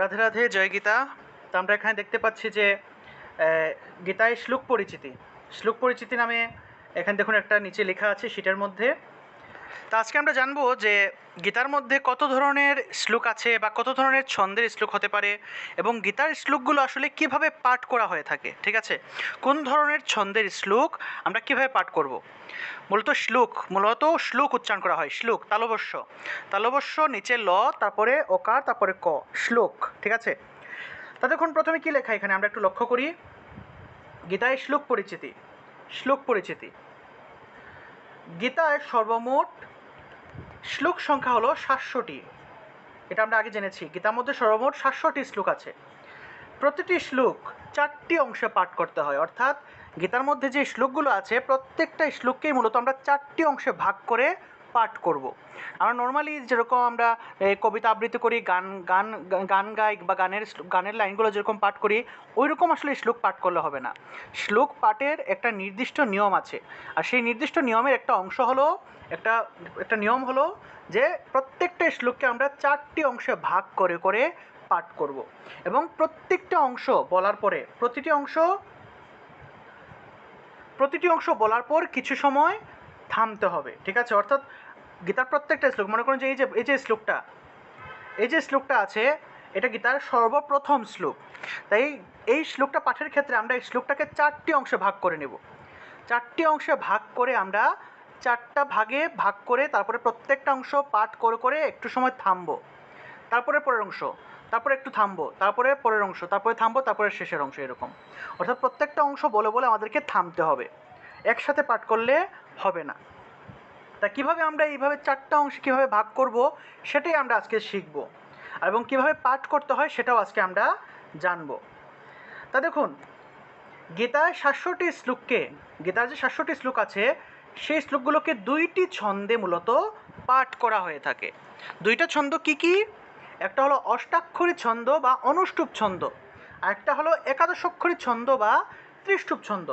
রাধে রাধে, জয় গীতা। তো আমরা এখানে দেখতে পাচ্ছি যে গীতায় শ্লোক পরিচিতি। শ্লোক পরিচিতি নামে এখানে দেখুন একটা নিচে লেখা আছে, সেটার মধ্যে তো আজকে আমরা জানব যে গীতার মধ্যে কত ধরনের শ্লোক আছে বা কত ধরনের ছন্দের শ্লোক হতে পারে এবং গীতার শ্লোকগুলো আসলে কীভাবে পাঠ করা হয়ে থাকে, ঠিক আছে? কোন ধরনের ছন্দের শ্লোক আমরা কীভাবে পাঠ করব? মূলত শ্লোক মূলত শ্লোক উচ্চারণ করা হয়, শ্লোক তালবস্য তালবস্য নিচে ল, তারপরে ওকার তারপরে ক, শ্লোক, ঠিক আছে? তা দেখুন প্রথমে কি লেখা এখানে? আমরা একটু লক্ষ্য করি। গীতায় শ্লোক পরিচিতি শ্লোক পরিচিতি। গীতায় সর্বমোট শ্লোক সংখ্যা হলো সাতশোটি এটা আমরা আগে জেনেছি। গীতার মধ্যে সর্বমোট সাতশোটি শ্লোক আছে। প্রতিটি শ্লোক চারটি অংশে পাঠ করতে হয়। অর্থাৎ গীতার মধ্যে যে শ্লোকগুলো আছে প্রত্যেকটা শ্লোককেই মূলত আমরা চারটি অংশে ভাগ করে পাঠ করব। আমরা নর্মালি যেরকম আমরা কবিতা আবৃত্তি করি, গান গান গান গাই বা গানের গানের লাইনগুলো যেরকম পাঠ করি ওই রকম আসলে শ্লোক পাঠ করলে হবে না। শ্লোক পাঠের একটা নির্দিষ্ট নিয়ম আছে। আর সেই নির্দিষ্ট নিয়মের একটা অংশ হলো, একটা একটা নিয়ম হলো যে প্রত্যেকটা শ্লোককে আমরা চারটি অংশে ভাগ করে করে পাঠ করব। এবং প্রত্যেকটা অংশ বলার পরে, প্রতিটি অংশ প্রতিটি অংশ বলার পর কিছু সময় থামতে হবে। ঠিক আছে? অর্থাৎ গীতার প্রত্যেকটা শ্লোক, মনে করেন যে এই যে এই যে শ্লোকটা, এই যে শ্লোকটা আছে, এটা গীতার সর্বপ্রথম শ্লোক। তাই এই শ্লোকটা পাঠের ক্ষেত্রে আমরা এই শ্লোকটাকে চারটি অংশে ভাগ করে নেব। চারটি অংশে ভাগ করে আমরা চারটা ভাগে ভাগ করে তারপরে প্রত্যেকটা অংশ পাঠ করে করে একটু সময় থামবো। তারপরে পরের অংশ, তারপরে একটু থামবো, তারপরে পরের অংশ, তারপরে থামবো, তারপরে শেষের অংশ এরকম। অর্থাৎ প্রত্যেকটা অংশ বলে বলে আমাদেরকে থামতে হবে। একসাথে পাঠ করলে হবে না। তা কীভাবে আমরা এইভাবে চারটা অংশ কীভাবে ভাগ করব, সেটাই আমরা আজকে শিখব। এবং কীভাবে পাঠ করতে হয় সেটাও আজকে আমরা জানব। তা দেখুন গীতায় সাতশোটি শ্লোককে, গীতার যে সাতশোটি শ্লোক আছে, সেই শ্লোকগুলোকে দুইটি ছন্দে মূলত পাঠ করা হয়ে থাকে। দুইটা ছন্দ কি কি? একটা হলো অষ্টাক্ষরী ছন্দ বা অনুষ্টুপ ছন্দ, আর একটা হলো একাদশাক্ষরী ছন্দ বা ত্রিষ্টুপ ছন্দ।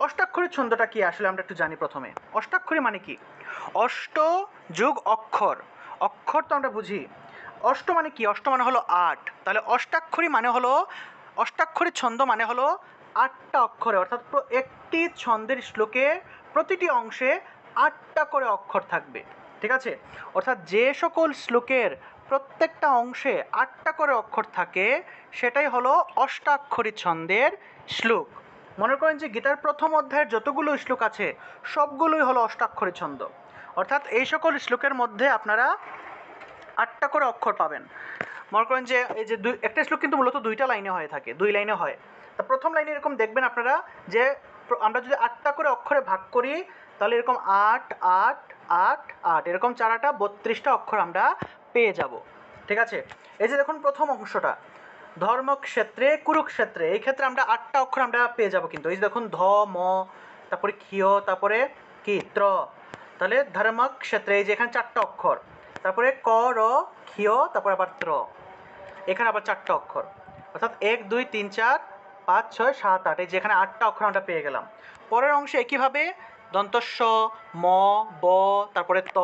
অষ্টাক্ষরী ছন্দটা কি আসলে আমরা একটু জানি প্রথমে। অষ্টাক্ষরী মানে কি? অষ্ট যোগ অক্ষর। অক্ষর তো আমরা বুঝি। অষ্ট মানে কি? অষ্ট মানে হলো আট। তাহলে অষ্টাক্ষরী মানে হলো, অষ্টাক্ষরী ছন্দ মানে হলো আটটা অক্ষরে। অর্থাৎ একটি ছন্দের শ্লোকে প্রতিটি অংশে আটটা করে অক্ষর থাকবে। ঠিক আছে? অর্থাৎ যে সকল শ্লোকের প্রত্যেকটা অংশে আটটা করে অক্ষর থাকে, সেটাই হলো অষ্টাক্ষরী ছন্দের শ্লোক। মনে করেন যে গীতার প্রথম অধ্যায়ের যতগুলো শ্লোক আছে, সবগুলোই হলো অষ্টাক্ষরী ছন্দ। অর্থাৎ এই সকল শ্লোকের মধ্যে আপনারা আটটা করে অক্ষর পাবেন। মনে করেন যে এই যে দুই একটা শ্লোক কিন্তু মূলত দুইটা লাইনে হয়ে থাকে, দুই লাইনে হয়। তা প্রথম লাইনে এরকম দেখবেন আপনারা যে আমরা যদি আটটা করে অক্ষরে ভাগ করি, তাহলে এরকম আট আট আট আট, এরকম চারাটা বত্রিশটা অক্ষর আমরা পেয়ে যাব। ঠিক আছে? এই যে দেখুন প্রথম অংশটা, ধর্মক্ষেত্রে, কুরুক্ষেত্রে, এই ক্ষেত্রে আমরা আটটা অক্ষর আমরা পেয়ে যাব কিন্তু। এই যে দেখুন ধ, ম, তারপরে ক্ষিয়, তারপরে কি? ত্র। তাহলে ধর্মক্ষেত্রে এই যে এখানে চারটা অক্ষর। তারপরে ক, র, ক্ষিয়, তারপরে আবার ত্র। এখানে আবার চারটা অক্ষর। অর্থাৎ এক, দুই, তিন, চার, পাঁচ, ছয়, সাত, আট, এই যেখানে আটটা অক্ষর আমরা পেয়ে গেলাম। পরের অংশে একইভাবে দন্তস্ব, ম, ব, তারপরে ত,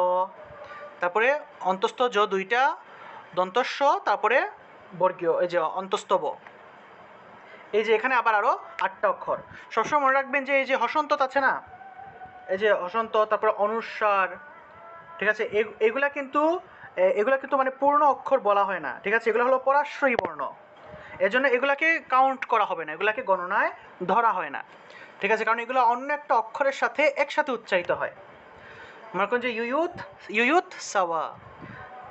তারপরে অন্তস্থ জ দুইটা, দন্তস্ব, তারপরে বর্গীয়, এই যে অন্তস্থ ব। এই যে এখানে আবার আরও আটটা অক্ষর। সবসময় মনে রাখবেন যে এই যে হসন্ত আছে না? এই যে অসন্ত, তারপরে অনুস্বার ঠিক আছে? এগ- এগুলা কিন্তু এগুলা কিন্তু মানে পূর্ণ অক্ষর বলা হয় না, ঠিক আছে? এগুলো হলো পরাশ্রয়ী বর্ণ। এজন্য এগুলাকে কাউন্ট করা হবে না, এগুলাকে গণনায় ধরা হয় না, ঠিক আছে? কারণ এগুলো অন্য একটা অক্ষরের সাথে একসাথে উচ্চারিত হয়। মনে করুন যে ইউয়ুথ ইউয়ুথ সাওয়া।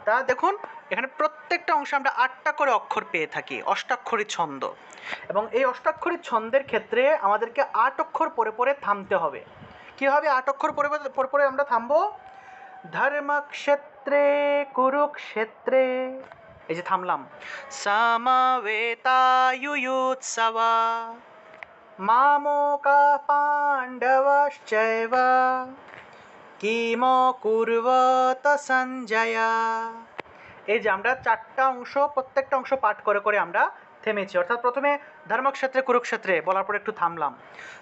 তা দেখুন, এখানে প্রত্যেকটা অংশে আমরা আটটা করে অক্ষর পেয়ে থাকি, অষ্টাক্ষরী ছন্দ। এবং এই অষ্টাক্ষরী ছন্দের ক্ষেত্রে আমাদেরকে আট অক্ষর পরে পরে থামতে হবে। কীভাবে আট অক্ষর পরে পরে- আমরা থামবো? ধর্মক্ষেত্রে, কুরুক্ষেত্রে। এই যে থামলাম। সমবেতায়ুৎসবা মামোকা পাণ্ডবশ্চৈব কিম কুর্বত সঞ্জয়া এই যে আমরা চারটা অংশ, প্রত্যেকটা অংশ পাঠ করে করে আমরা থেমেছি। অর্থাৎ প্রথমে ধর্মক্ষেত্রে, কুরুক্ষেত্রে বলার পর একটু থামলাম।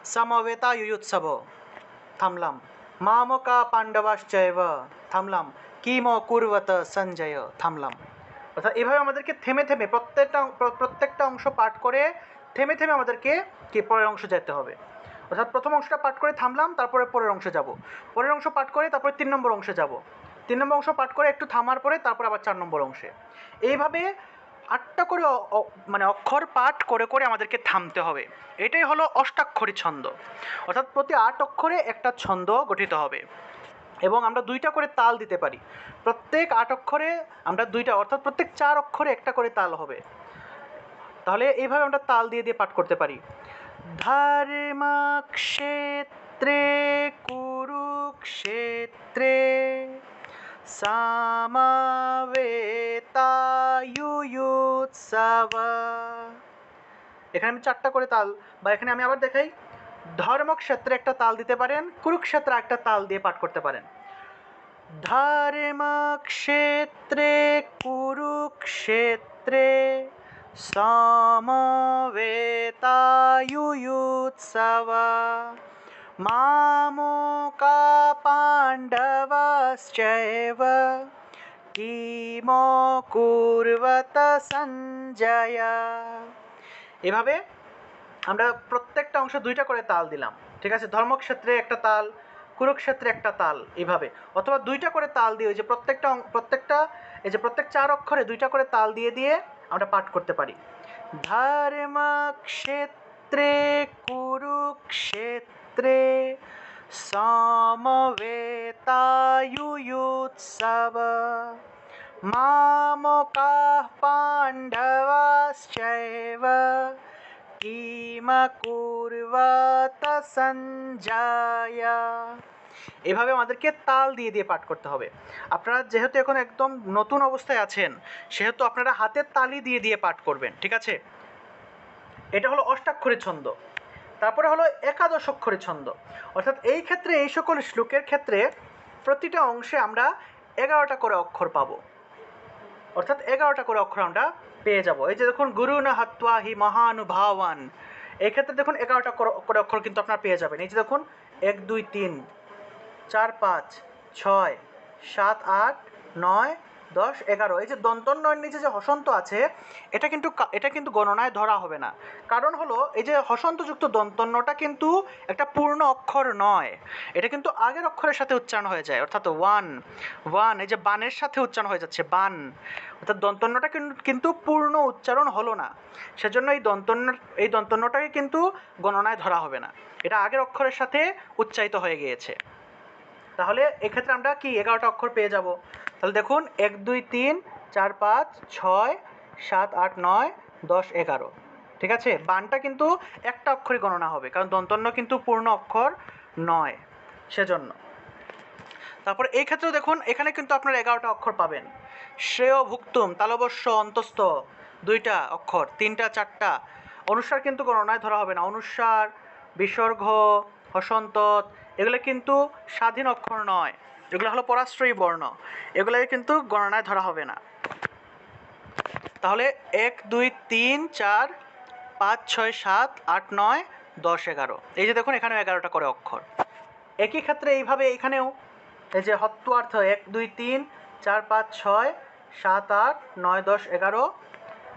সমবেতা ইউৎসব থামলাম মামকা পাণ্ডবাশ্চৈব থামলাম কিম কুর্বত সঞ্জয় থামলাম অর্থাৎ এভাবে আমাদেরকে থেমে থেমে প্রত্যেকটা প্র- প্রত্যেকটা অংশ পাঠ করে থেমে থেমে আমাদেরকে কি পরের অংশ যেতে হবে। অর্থাৎ প্রথম অংশটা পাঠ করে থামলাম, তারপরে পরের অংশে যাব। পরের অংশ পাঠ করে তারপরে তিন নম্বর অংশে যাব। তিন নম্বর অংশ পাঠ করে একটু থামার পরে তারপর আবার চার নম্বর অংশে। এইভাবে আটটা করে মানে অক্ষর পাঠ করে করে আমাদেরকে থামতে হবে। এটাই হলো অষ্টাক্ষরী ছন্দ। অর্থাৎ প্রতি আট অক্ষরে একটা ছন্দ গঠিত হবে। এবং আমরা দুইটা করে তাল দিতে পারি। প্রত্যেক আট অক্ষরে আমরা দুইটা, অর্থাৎ প্রত্যেক চার অক্ষরে একটা করে তাল হবে। তাহলে এইভাবে আমরা তাল দিয়ে দিয়ে পাঠ করতে পারি। ধর্মক্ষেত্রে, কুরুক্ষেত্রে সামাবেতায়ুৎসব এখানে আমি চারটা করে তাল, বা এখানে আমি আবার দেখাই, ধর্মক্ষেত্রে একটা তাল দিতে পারেন, কুরুক্ষেত্রে একটা তাল দিয়ে পাঠ করতে পারেন। ধর্মক্ষেত্রে, কুরুক্ষেত্রে সমবেতায়ুৎসব মামকা পাণ্ডবাশ্চৈব কিম সঞ্জয় এভাবে আমরা প্রত্যেকটা অংশ দুইটা করে তাল দিলাম, ঠিক আছে? ধর্মক্ষেত্রে একটা তাল, কুরুক্ষেত্রে একটা তাল, এভাবে। অথবা দুইটা করে তাল দিয়ে ওই যে প্রত্যেকটা প্রত্যেকটা, এই যে প্রত্যেক চার অক্ষরে দুইটা করে তাল দিয়ে দিয়ে আমরা পাঠ করতে পারি। ধর্মক্ষেত্রে, কুরুক্ষেত্রে সমবেতায়ুৎসব মামকাः পাণ্ডবাশ্চৈব কিম কুর্বত সঞ্জয় এভাবে আমাদেরকে তাল দিয়ে দিয়ে পাঠ করতে হবে। আপনারা যেহেতু এখন একদম নতুন অবস্থায় আছেন, সেহেতু আপনারা হাতের তালি দিয়ে দিয়ে পাঠ করবেন, ঠিক আছে? এটা হলো অষ্টাক্ষরী ছন্দ। তারপরে হলো একাদশ অক্ষরী ছন্দ। অর্থাৎ এই ক্ষেত্রে এই সকল শ্লোকের ক্ষেত্রে প্রতিটা অংশে আমরা এগারোটা করে অক্ষর পাবো। অর্থাৎ এগারোটা করে অক্ষর আমরা পেয়ে যাব। এই যে দেখুন, গুরু না হাত্ওয়া হি মহানুভাবান। এই ক্ষেত্রে দেখুন, এগারোটা করে অক্ষর কিন্তু আপনারা পেয়ে যাবেন। এই যে দেখুন, এক, দুই, তিন, চার, পাঁচ, ছয়, সাত, আট, নয় দশ, এগারো। এই যে দন্তন্নয়ের নিচে যে হসন্ত আছে, এটা কিন্তু এটা কিন্তু গণনায় ধরা হবে না। কারণ হলো, এই যে হসন্তযুক্ত দন্তন্নটা কিন্তু একটা পূর্ণ অক্ষর নয়। এটা কিন্তু আগের অক্ষরের সাথে উচ্চারণ হয়ে যায়, অর্থাৎ ওয়ান ওয়ান, এই যে বানের সাথে উচ্চারণ হয়ে যাচ্ছে, বান। অর্থাৎ দন্তন্নটা কিন্তু পূর্ণ উচ্চারণ হলো না। সেজন্য এই দন্তন্য এই দন্তন্নটাকে কিন্তু গণনায় ধরা হবে না। এটা আগের অক্ষরের সাথে উচ্চারিত হয়ে গিয়েছে। তাহলে এক্ষেত্রে আমরা কি এগারোটা অক্ষর পেয়ে যাব? তাহলে দেখুন, এক, দুই, তিন, চার, পাঁচ, ছয়, সাত, আট, নয়, দশ, এগারো। ঠিক আছে? বানটা কিন্তু একটা অক্ষরই গণনা হবে, কারণ দন্তন্য কিন্তু পূর্ণ অক্ষর নয় সেজন্য। তারপর এই ক্ষেত্রেও দেখুন, এখানে কিন্তু আপনারা এগারোটা অক্ষর পাবেন। শ্রেয় ভুক্তুম তালবস্য অন্তস্থ, দুইটা অক্ষর, তিনটা, চারটা। অনুস্বার কিন্তু গণনায় ধরা হবে না। অনুস্বার বিসর্গ, হসন্তত, এগুলো কিন্তু স্বাধীন অক্ষর নয়। এগুলো হলো পরাশ্রয়ী বর্ণ। এগুলোকে কিন্তু গণনায় ধরা হবে না। তাহলে এক, দুই, তিন, চার, পাঁচ, ছয়, সাত, আট, নয়, দশ, এগারো। এই যে দেখুন, এখানেও এগারোটা করে অক্ষর। একই ক্ষেত্রে এইভাবে এখানেও এই যে হত্বার্থ এক, দুই, তিন, চার, পাঁচ, ছয়, সাত, আট, নয়, দশ, এগারো,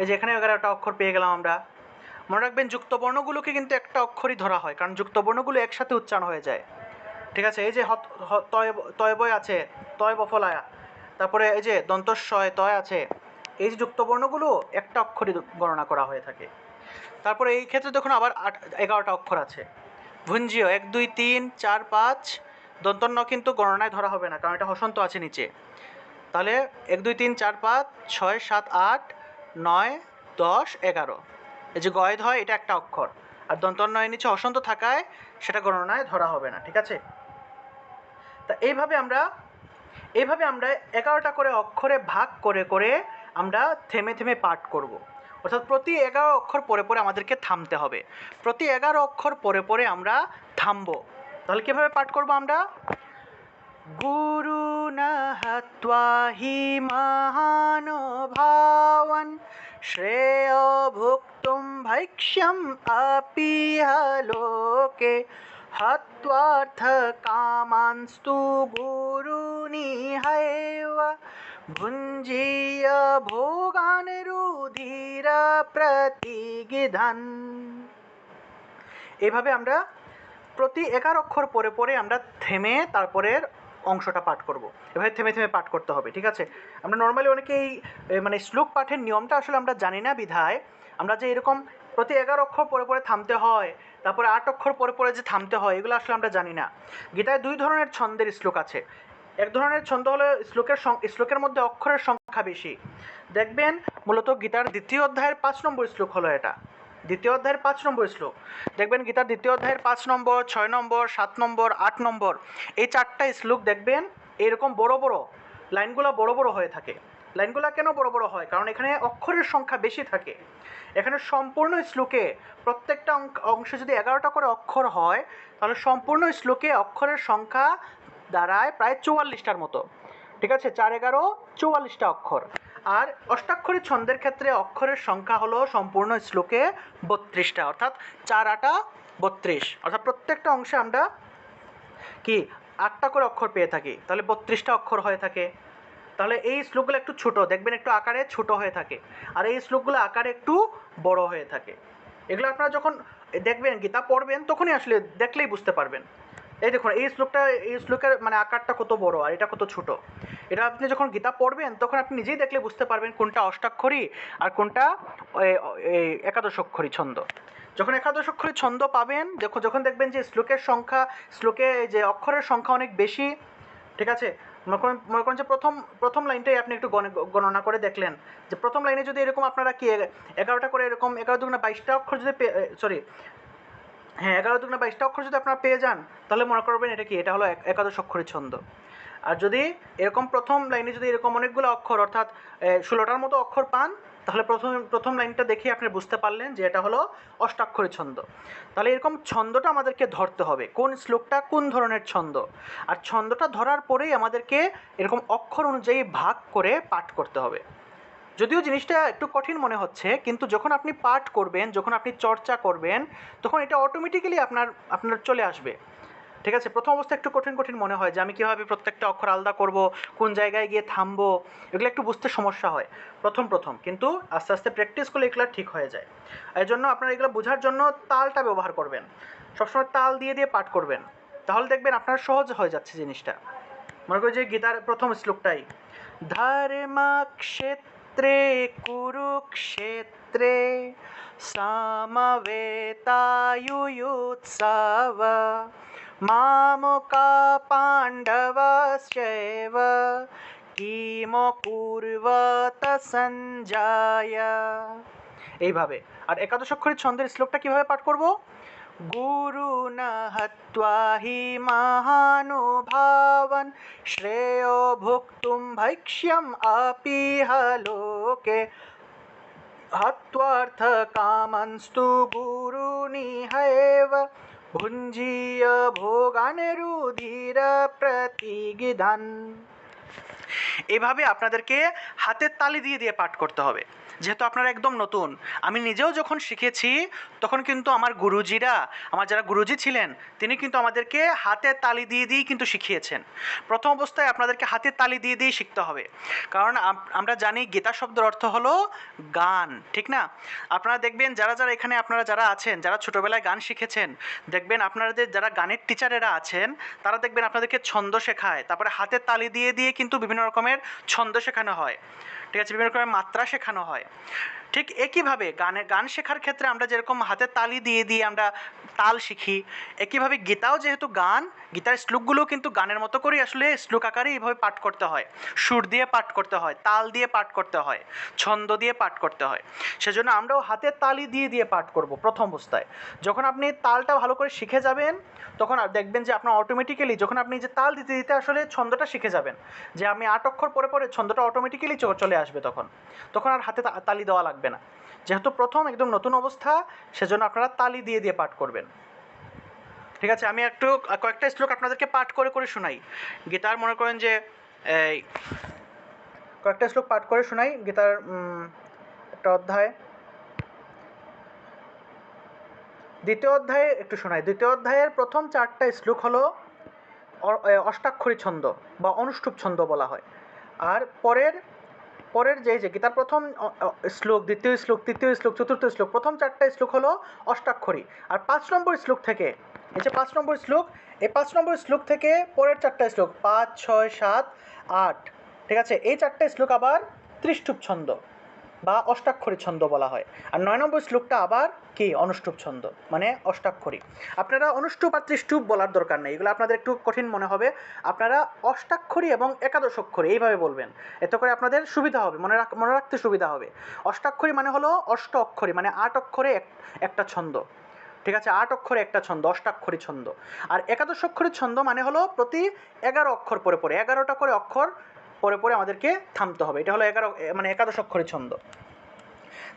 এই যে এখানে এগারোটা অক্ষর পেয়ে গেলাম আমরা। মনে রাখবেন যুক্তবর্ণগুলোকে কিন্তু একটা অক্ষরই ধরা হয়, কারণ যুক্তবর্ণগুলো একসাথে উচ্চারণ হয়ে যায়। ঠিক আছে, এই যে তয় বয় আছে, তয় বফলায়া, তারপরে এই যে দন্তস্বয়, তয় আছে, এই যে যুক্তবর্ণগুলো একটা অক্ষরই গণনা করা হয়ে থাকে। তারপরে এই ক্ষেত্রে দেখুন আবার আট, এগারোটা অক্ষর আছে। ভুঞ্জিও এক, দুই, তিন, চার, পাঁচ, দন্তন্য কিন্তু গণনায় ধরা হবে না, কারণ এটা হসন্ত আছে নিচে। তাহলে এক, দুই, তিন, চার, পাঁচ, ছয়, সাত, আট, নয়, দশ, এগারো। এই যে গয় ধয় এটা একটা অক্ষর। আর দন্তন্নয়ের নিচে হসন্ত থাকায় সেটা গণনায় ধরা হবে না, ঠিক আছে? তা এইভাবে আমরা এইভাবে আমরা এগারোটা করে অক্ষরে ভাগ করে করে আমরা থেমে থেমে পাঠ করব। অর্থাৎ প্রতি এগারো অক্ষর পরে পরে আমাদেরকে থামতে হবে। প্রতি এগারো অক্ষর পরে পরে আমরা থামবো। তাহলে কীভাবে পাঠ করব আমরা? গুরু হি মহানুভাবন শ্রেয় ভুক্তুম ভৈক্ষ্যম আপিহ লোকে কামাንস্তু গুরুনিহৈব ভুঞ্জিয় ভোগান রুধির প্রতিগিধান এভাবে আমরা প্রতি এগারো অক্ষর পরে পরে আমরা থেমে তারপরের অংশটা পাঠ করব। এভাবে থেমে থেমে পাঠ করতে হবে, ঠিক আছে? আমরা নর্মালি অনেকেই মানে শ্লোক পাঠের নিয়মটা আসলে আমরা জানি না বিধায়। আমরা যে এরকম প্রতি এগারো অক্ষর পরে পরে থামতে হয় তারপরে আট অক্ষর পরে পরে যে থামতে হয়, এগুলো আসলে আমরা জানি না। গীতায় দুই ধরনের ছন্দের শ্লোক আছে। এক ধরনের ছন্দ হলো শ্লোকের শ্লোকের মধ্যে অক্ষরের সংখ্যা বেশি। দেখবেন, মূলত গীতার দ্বিতীয় অধ্যায়ের পাঁচ নম্বর শ্লোক হলো এটা। দ্বিতীয় অধ্যায়ের পাঁচ নম্বর শ্লোক। দেখবেন, গীতার দ্বিতীয় অধ্যায়ের পাঁচ নম্বর, ছয় নম্বর, সাত নম্বর, আট নম্বর, এই চারটা শ্লোক দেখবেন, এরকম বড় বড়, লাইনগুলো বড় বড় হয়ে থাকে। লাইনগুলো কেন বড় বড় হয়? কারণ এখানে অক্ষরের সংখ্যা বেশি থাকে। এখানে সম্পূর্ণ শ্লোকে প্রত্যেকটা অংশে যদি এগারোটা করে অক্ষর হয়, তাহলে সম্পূর্ণ শ্লোকে অক্ষরের সংখ্যা দাঁড়ায় প্রায় চুয়াল্লিশটার মতো। ঠিক আছে? চার এগারো, চুয়াল্লিশটা অক্ষর। আর অষ্টাক্ষরী ছন্দের ক্ষেত্রে অক্ষরের সংখ্যা হলো সম্পূর্ণ শ্লোকে বত্রিশটা। অর্থাৎ চার, আটা, বত্রিশ। অর্থাৎ প্রত্যেকটা অংশে আমরা কি? আটটা করে অক্ষর পেয়ে থাকি। তাহলে বত্রিশটা অক্ষর হয়ে থাকে। তাহলে এই শ্লোকগুলো একটু ছোট, দেখবেন একটু আকারে ছোট হয়ে থাকে। আর এই শ্লোকগুলো আকারে একটু বড় হয়ে থাকে। এগুলো আপনারা যখন দেখবেন, গীতা পড়বেন, তখনই আসলে দেখলেই বুঝতে পারবেন। এই দেখুন, এই শ্লোকটা, এই শ্লোকের মানে আকারটা কত বড় আর এটা কত ছোট। এটা আপনি যখন গীতা পড়বেন, তখন আপনি নিজেই দেখলে বুঝতে পারবেন কোনটা অষ্টাক্ষরী আর কোনটা এ- এই একাদশ অক্ষরী ছন্দ। যখন একাদশ অক্ষরী ছন্দ পাবেন, দেখো, যখন দেখবেন যে শ্লোকের সংখ্যা, শ্লোকে যে অক্ষরের সংখ্যা অনেক বেশি, ঠিক আছে? মনে করেন যে প্রথম প্রথম লাইনটাই আপনি একটু গণে- গণনা করে দেখলেন যে প্রথম লাইনে যদি এরকম আপনারা কি এগারোটা করে এরকম, এগারো দুগুণা বাইশটা অক্ষর যদি সরি হ্যাঁ এগারো দুগুণা বাইশটা অক্ষর যদি আপনারা পেয়ে যান, তাহলে মনে করবেন এটা কি? এটা হলো এক- একাদশ অক্ষরের ছন্দ। আর যদি এরকম প্রথম লাইনে যদি এরকম অনেকগুলো অক্ষর, অর্থাৎ ষোলোটার মতো অক্ষর পান তাহলে প্রথম প্রথম লাইনটা দেখে আপনি বুঝতে পারলেন যে এটা হলো অষ্টাক্ষরী ছন্দ। তাহলে এরকম ছন্দটা আমাদেরকে ধরতে হবে। কোন শ্লোকটা কোন ধরনের ছন্দ? আর ছন্দটা ধরার পরেই আমাদেরকে এরকম অক্ষর অনুযায়ী ভাগ করে পাঠ করতে হবে। যদিও জিনিসটা একটু কঠিন মনে হচ্ছে, কিন্তু যখন আপনি পাঠ করবেন, যখন আপনি চর্চা করবেন, তখন এটা অটোমেটিক্যালি আপনার আপনার চলে আসবে। ঠিক আছে? প্রথম অবস্থা একটু কঠিন কঠিন মনে হয় যে আমি কীভাবে প্রত্যেকটা অক্ষর আলাদা করব, কোন জায়গায় গিয়ে থামবো, এগুলো একটু বুঝতে সমস্যা হয়। প্রথম প্রথম। কিন্তু আস্তে আস্তে প্র্যাকটিস করলে এগুলো ঠিক হয়ে যায়। এই জন্য আপনারা এগুলো বোঝার জন্য তালটা ব্যবহার করবেন। সবসময় তাল দিয়ে দিয়ে পাঠ করবেন। তাহলে দেখবেন আপনার সহজ হয়ে যাচ্ছে জিনিসটা। মনে করি যে গীতার প্রথম শ্লোকটাই ধর্মক্ষেত্রে কুরুক্ষেত্রে সমবেতায়ুৎসব মামকা পাণ্ডবশ্চৈব কিম কুর্বত সঞ্জয় এইভাবে। আর একাদশ অক্ষরের ছন্দের শ্লোকটা কীভাবে পাঠ করব? গুরু হত্বা হি মহানুভাবন, শ্রেয় ভুক্তুম ভৈক্ষ্যম আপিহ লোকে। হত্বার্থ কামন্স্তু গুরুনিহৈব ভুঞ্জীয় ভোগান রুধির প্রতিগিধান। এভাবে আপনাদেরকে হাতের তালি দিয়ে দিয়ে পাঠ করতে হবে। যেহেতু আপনারা একদম নতুন, আমি নিজেও যখন শিখেছি, তখন কিন্তু আমার গুরুজিরা, আমার যারা গুরুজি ছিলেন, তিনি কিন্তু আমাদেরকে হাতের তালি দিয়ে দিয়েই কিন্তু শিখিয়েছেন। প্রথম অবস্থায় আপনাদেরকে হাতের তালি দিয়ে দিয়েই শিখতে হবে। কারণ আমরা জানি গীতা শব্দের অর্থ হলো গান, ঠিক না? আপনারা দেখবেন, যারা যারা এখানে আপনারা যারা আছেন, যারা ছোটোবেলায় গান শিখেছেন, দেখবেন আপনাদের যারা গানের টিচারেরা আছেন, তারা দেখবেন আপনাদেরকে ছন্দ শেখায়। তারপরে হাতের তালি দিয়ে দিয়ে কিন্তু বিভিন্ন রকমের ছন্দ শেখানো হয়। ঠিক আছে বিভিন্ন রকমের মাত্রা শেখানো হয়। ঠিক একইভাবে গানে, গান শেখার ক্ষেত্রে আমরা যেরকম হাতে তালি দিয়ে দিয়ে আমরা তাল শিখি, একইভাবে গীতাও যেহেতু গান গীতার শ্লোকগুলো কিন্তু গানের মতো করেই আসলে শ্লোক আকারে এইভাবে পাঠ করতে হয়। সুর দিয়ে পাঠ করতে হয়, তাল দিয়ে পাঠ করতে হয়, ছন্দ দিয়ে পাঠ করতে হয়। সেজন্য আমরাও হাতে তালি দিয়ে দিয়ে পাঠ করব প্রথম অবস্থায়। যখন আপনি তালটা ভালো করে শিখে যাবেন, তখন দেখবেন যে আপনার অটোমেটিক্যালি যখন আপনি যে তাল দিতে দিতে আসলে ছন্দটা শিখে যাবেন, যে আমি আট অক্ষর পরে পরে ছন্দটা অটোমেটিক্যালি চলে আসবে তখন। তখন আর হাতে তালি দেওয়া লাগবে না। যেহেতু প্রথম একদম নতুন অবস্থা, সেজন্য আপনারা তালি দিয়ে দিয়ে পাঠ করবেন। ঠিক আছে, আমি একটু কয়েকটা শ্লোক আপনাদেরকে পাঠ করে করে শোনাই। গীতার মনে করেন যে, এই, কয়েকটা শ্লোক পাঠ করে শোনাই। গীতার একটা অধ্যায়। দ্বিতীয় অধ্যায়ে একটু শোনাই। দ্বিতীয় অধ্যায়ের প্রথম চারটা শ্লোক হলো অষ্টাক্ষরী ছন্দ বা অনুষ্টুপ ছন্দ বলা হয়। আর পরের পরের যে যে গীতার প্রথম শ্লোক, দ্বিতীয় শ্লোক, তৃতীয় শ্লোক, চতুর্থ শ্লোক, প্রথম চারটা শ্লোক হলো অষ্টাক্ষরী। আর পাঁচ নম্বর শ্লোক থেকে যে পাঁচ নম্বর শ্লোক, এই পাঁচ নম্বর শ্লোক থেকে পরের চারটা শ্লোক, পাঁচ, ছয়, সাত, আট, ঠিক আছে? এই চারটে শ্লোক আবার ত্রিষ্টুপ ছন্দ বা অষ্টাক্ষরী ছন্দ বলা হয়। আর নয় নম্বর শ্লোকটা আবার কি? অনুষ্টুপ ছন্দ মানে অষ্টাক্ষরী। আপনারা অনুষ্টুপ আর ত্রিষ্টুপ বলার দরকার নেই, এগুলো আপনাদের একটু কঠিন মনে হবে। আপনারা অষ্টাক্ষরী এবং একাদশ অক্ষরী এইভাবে বলবেন। এতে করে আপনাদের সুবিধা হবে, মনে রাখ, মনে রাখতে সুবিধা হবে। অষ্টাক্ষরী মানে হলো অষ্ট অক্ষরী মানে আট অক্ষরে এক, একটা ছন্দ। ঠিক আছে, আট অক্ষরে একটা ছন্দ অষ্টাক্ষরী ছন্দ। আর একাদশ অক্ষরী ছন্দ মানে হলো প্রতি এগারো অক্ষর পরে পরে এগারোটা করে অক্ষর পরে পরে আমাদেরকে থামতে হবে। এটা হলো এগারো মানে একাদশ অক্ষরী ছন্দ।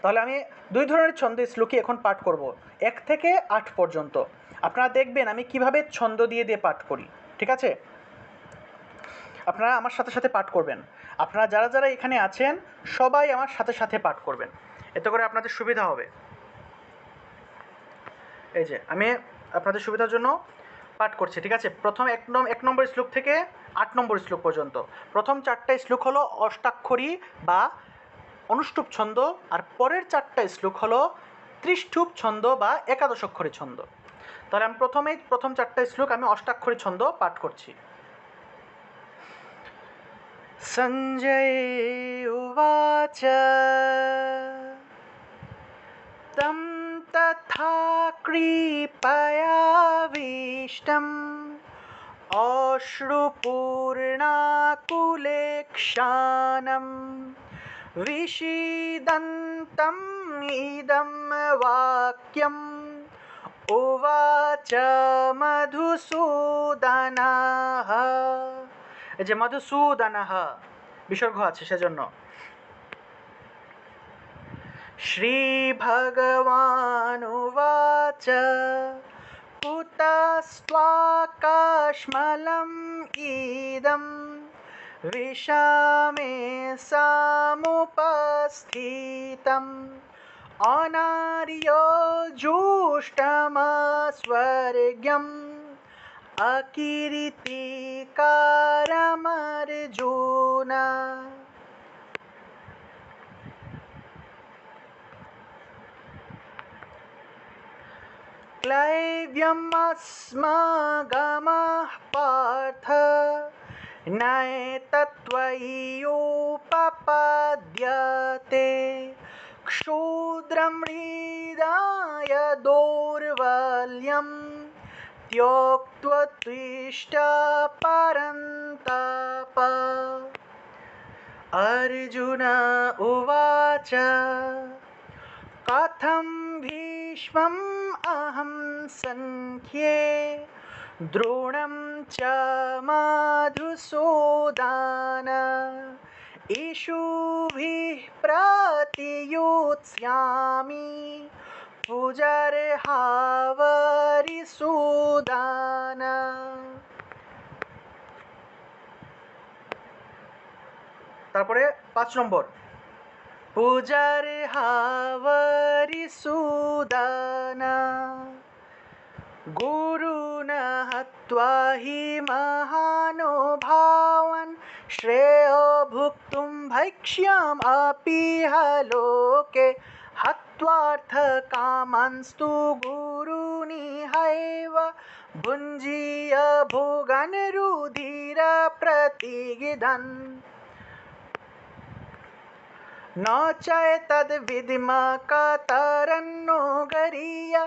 তাহলে আমি দুই ধরনের ছন্দ শ্লোকী এখন পাঠ করব। এক থেকে আট পর্যন্ত। আপনারা দেখবেন আমি কীভাবে ছন্দ দিয়ে দিয়ে পাঠ করি, ঠিক আছে? আপনারা আমার সাথে সাথে পাঠ করবেন। আপনারা যারা যারা এখানে আছেন, সবাই আমার সাথে সাথে পাঠ করবেন। এতে করে আপনাদের সুবিধা হবে। এই যে আমি আপনাদের সুবিধার জন্য পাঠ করছি ঠিক আছে প্রথম এক নম এক নম্বর শ্লোক থেকে আট নম্বর শ্লোক পর্যন্ত প্রথম চারটা শ্লোক হলো অষ্টাক্ষরী বা অনুষ্টুপ ছন্দ আর পরের চারটা শ্লোক হলো ত্রিষ্টুপ ছন্দ বা একাদশ অক্ষরী ছন্দ তাহলে আমি প্রথমেই প্রথম চারটা শ্লোক আমি অষ্টাক্ষরী ছন্দ পাঠ করছি সঞ্জয় উবাচ तं तथा कृपयाविष्टम् अश्रुपूर्णाकुलेक्षानं विषीदन्तम् इदं वाक्यम् उवाच মধুসূদনः এই যে মধুসূদনः বিসর্গ আছে সেজন্য श्रीभगवानुवाच। कुतस्त्वाकाश्मलम् इदं विषमे सामुपस्थितम्। अनार्यो जुष्टमस्वर्ग्यम्। अकीर्तिकारमर्जुन। क्लैव्यमस्मागमः पार्थ। नैतत्त्वय्युपपद्यते क्षूद्रं हृदाय दौर्बल्यं त्यक्त्वत्विष्ट परन्तप अर्जुन उवाच कथं भीष्मम् अहं सङ्ख्ये द्रोणं च मधुसूदन इषुभिः प्रतियोत्स्यामि पूजर्हावरिसूदन তারপরে পাঁচ নম্বর पुजारे हावरी सुदाना गुरुन हत्वा हि महानो भावन्, श्रेयो भुक्तुं भैक्ष्यमपि हलोके हत्वार्थकामंस्तु गुरुनिहैव भुञ्जीय भोगन् रुधिरप्रतिगिदन् नाचाय तद विधिमा का तारन्नो गरिया,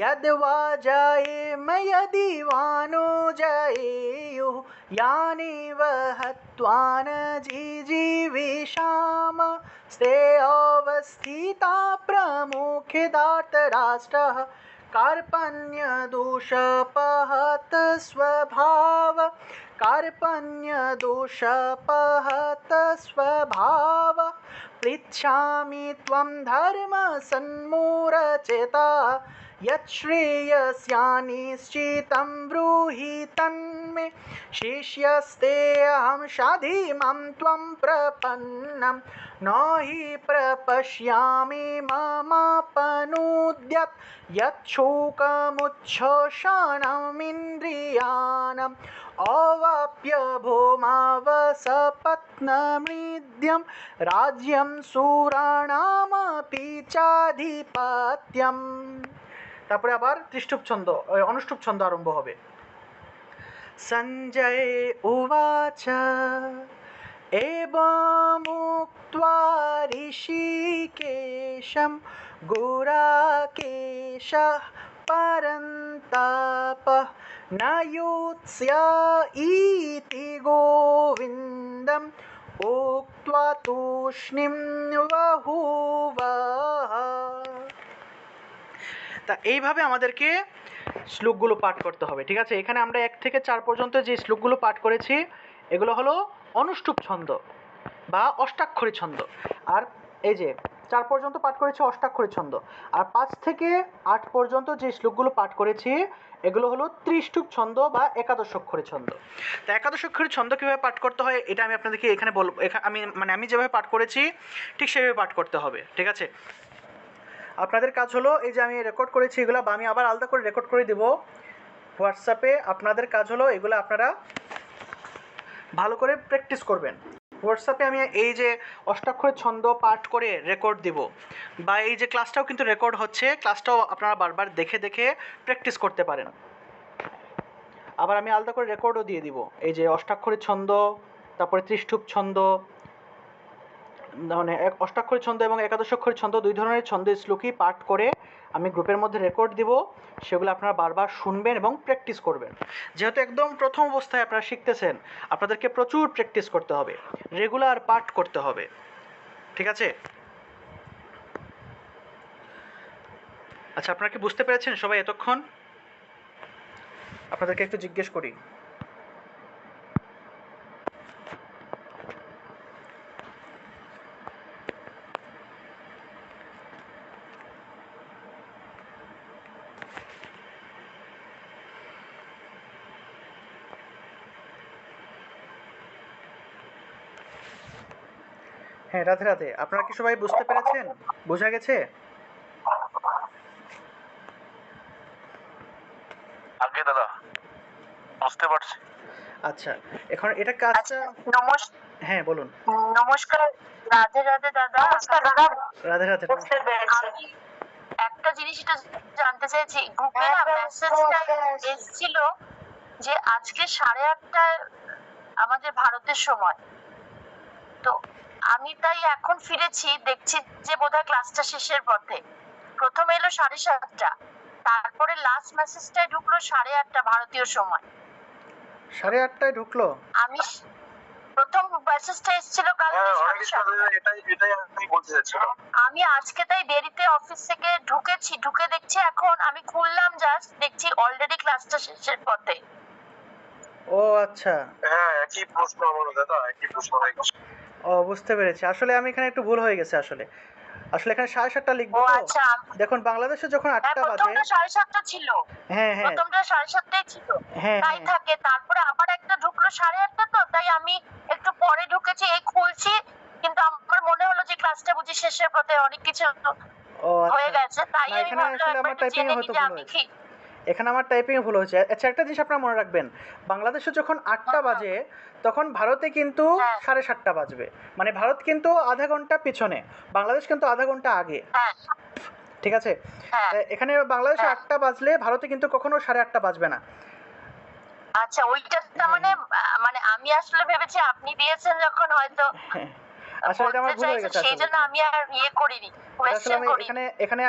यद वा जाए मैं यदि वानो जाएयो यानि वहत्वान जी जीविषाम स्ते अवस्थिता प्रमुखिदातराष्ट्रः कार्पण्यदोषपहत स्वभाव कार्पण्यदोषपहत स्वभाव पृच्छामि त्वं धर्मसन्मूरचेता यच्छ्रेयस्यानिश्चितं ब्रूहि तन्मे शिष्यस्तेऽहं शाधीमं शाधीम प्रपन्नं। न प्रपश्या प्रपश्यामि यूक यच्छोकमुच्छोषणमिन्द्रियाणम् अवाप्य भौमावसपत्नमिद्यं राज्यं सूराणामपि चाधिपत्यम्। তারপরে আবার ত্রিষ্টুপ ছন্দ ওই অনুষ্টুপ ছন্দ আরম্ভ হবে সঞ্জয় উবাচ एवमुक्त्वा ऋषिकेशं गुराकेशः परन्तापः न योत्स्य इति गोविन्दम् उक्त्वा तूष्णीं बहुवः তা এইভাবে আমাদেরকে শ্লোকগুলো পাঠ করতে হবে, ঠিক আছে? এখানে আমরা এক থেকে চার পর্যন্ত যে শ্লোকগুলো পাঠ করেছি, এগুলো হলো অনুষ্টুপ ছন্দ বা অষ্টাক্ষরী ছন্দ। আর এই যে চার পর্যন্ত পাঠ করেছি অষ্টাক্ষরী ছন্দ, আর পাঁচ থেকে আট পর্যন্ত যে শ্লোকগুলো পাঠ করেছি, এগুলো হলো ত্রিষ্টুপ ছন্দ বা একাদশ অক্ষরী ছন্দ। তা একাদশ অক্ষরী ছন্দ কীভাবে পাঠ করতে হয়, এটা আমি আপনাদেরকে এখানে বলব আমি মানে আমি যেভাবে পাঠ করেছি, ঠিক সেভাবে পাঠ করতে হবে, ঠিক আছে? আপনাদের কাজ হলো এই যে আমি রেকর্ড করেছি এগুলো, বা আমি আবার আলাদা করে রেকর্ড করে দেবো। হোয়াটসঅ্যাপে আপনাদের কাজ হলো এগুলো আপনারা ভালো করে প্র্যাকটিস করবেন। হোয়াটসঅ্যাপে আমি এই যে অষ্টাক্ষরের ছন্দ পাঠ করে রেকর্ড দিব। বা এই যে ক্লাসটাও কিন্তু রেকর্ড হচ্ছে ক্লাসটাও আপনারা বারবার দেখে দেখে প্র্যাকটিস করতে পারেন। আবার আমি আলাদা করে রেকর্ডও দিয়ে দিব। এই যে অষ্টাক্ষরের ছন্দ, তারপরে ত্রিষ্ঠুপ ছন্দ মানে এক অষ্টাক্ষরী ছন্দ এবং একাদশ অক্ষরী ছন্দ, দুই ধরনের ছন্দ শ্লোকই পাঠ করে আমি গ্রুপের মধ্যে রেকর্ড দিব। সেগুলো আপনারা বারবার শুনবেন এবং প্র্যাকটিস করবেন। যেহেতু একদম প্রথম অবস্থায় আপনারা শিখতেছেন, আপনাদেরকে প্রচুর প্র্যাকটিস করতে হবে রেগুলার পাঠ করতে হবে। ঠিক আছে? আচ্ছা আপনারা কি বুঝতে পেরেছেন সবাই এতক্ষণ? আপনাদেরকে একটু জিজ্ঞেস করি। হ্যাঁ রাধে রাধে। আপনারা কি সবাই বুঝতে পেরেছেন? বোঝা গেছে? আগে দাদা বুঝতে পারছি। আচ্ছা এখন এটা কাজটা আচ্ছা নমস্কার। হ্যাঁ বলুন। নমস্কার রাধে রাধে দাদা। নমস্কার দাদা। রাধে রাধে বুঝতে পেরেছি। একটা জিনিস এটা জানতে চাইছি গ্রুপে না মেসেজটা এসেছিল যে আজকে সাড়ে আটটায় আমাদের ভারতের সময়। তো আমি তাই এখন ফিরেছি দেখছি যে বোধহয় ক্লাসটা শেষের পথে। প্রথমে এলো সাড়ে সাতটা তারপরে লাস্ট মেসেজটাই ঢুকলো সাড়ে আটটা ভারতীয় সময়। সাড়ে আটটায় ঢুকলো? আমি প্রথম মেসেজটা এসেছিল কাল হ্যাঁ আমি বলতে চাচ্ছিলাম। আমি আজকে তাই দেরিতে অফিস থেকে ঢুকেছি ঢুকে দেখছি এখন আমি খুললাম জাস্ট দেখছি অলরেডি ক্লাসটা শেষের পথে। ও আচ্ছা। হ্যাঁ একই প্রশ্ন আমার দাদা একই প্রশ্ন হয়ে ও বুঝতে পেরেছি। আসলে আমি এখানে একটু ভুল হয়ে গেছে আসলে। আসলে এখানে সাড়ে সাতটা লিখব ও আচ্ছা। দেখুন বাংলাদেশে যখন হ্যাঁ আটটা বাজে প্রথমটা সাড়ে সাতটা ছিল। হ্যাঁ হ্যাঁ। প্রথমটা সাড়ে সাতটাই ছিল। হ্যাঁ তাই হ্যাঁ। থাকে। তারপরে আবার একটা ঢুকলো সাড়ে আটটা তো তাই আমি একটু পরে ঢুকেছি এই খুলছি। কিন্তু আমার মনে হলো যে ক্লাসটা বুঝি শেষের পথে অনেক কিছু হয়ে আচ্ছা। গেছে। তাই আমি ভাবলাম নিই হয়তো ভুল হয়েছে। এখানে আমার টাইপিং ভুল হয়েছে। আচ্ছা একটা জিনিস আপনারা মনে রাখবেন বাংলাদেশে যখন আটটা বাজে তখন ভারতে কিন্তু হ্যাঁ। সাড়ে সাতটা বাজবে। মানে ভারত কিন্তু আধা ঘণ্টা পিছনে বাংলাদেশ কিন্তু আধা ঘণ্টা আগে। হ্যাঁ। ঠিক আছে? হ্যাঁ। এখানে বাংলাদেশে। আটটা বাজলে ভারতে কিন্তু কখনো সাড়ে আটটা বাজবে না। আচ্ছা ওইটা মানে মানে আমি আসলে ভেবেছি আপনি দিয়েছেন যখন হয়তো। হ্যাঁ। আসলে এটা আমার ভুল হয়ে গেছে সেই জন্য আমি আর ইয়ে করিনি কোয়েশ্চেন আমি এখানে এখানে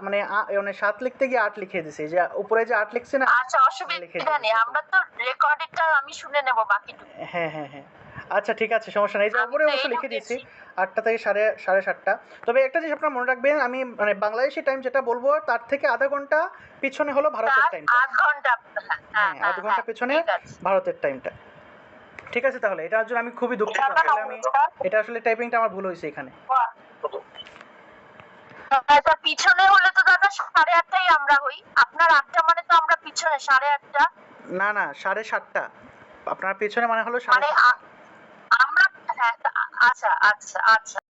মানে মানে সাত লিখতে গিয়ে আট লিখে দিছি যে উপরে যে আট লিখছি না আচ্ছা অসুবিধা নেই আমরা তো রেকর্ডিংটা আমি শুনে নেব বাকিটুকু। হ্যাঁ হ্যাঁ হ্যাঁ। আচ্ছা ঠিক আছে সমস্যা নেই। উপরে অবশ্য লিখে দিয়েছি আটটা থেকে সাড়ে সাড়ে সাতটা। তবে একটা জিনিস আপনারা মনে রাখবেন আমি মানে বাংলাদেশি টাইম যেটা বলব তার থেকে আধা ঘণ্টা পিছনে হলো ভারতের তার টাইমটা আধ ঘণ্টা হ্যাঁ, হ্যাঁ হ্যাঁ, আধ ঘণ্টা হ্যাঁ, পেছনে। ভারতের টাইমটা ঠিক আছে তাহলে? এটার জন্য আমি খুবই দুঃখিত। আসলে আমি এটা আসলে টাইপিংটা আমার ভুল হয়েছে এখানে। আচ্ছা পিছনে হলে তো দাদা সাড়ে আটটাই আমরা হই। আপনার আটটা মানে তো আমরা পিছনে সাড়ে আটটা। না না সাড়ে সাতটা। আপনার পিছনে মানে হলো সাড়ে মানে আমরা হ্যাঁ আচ্ছা আচ্ছা আচ্ছা।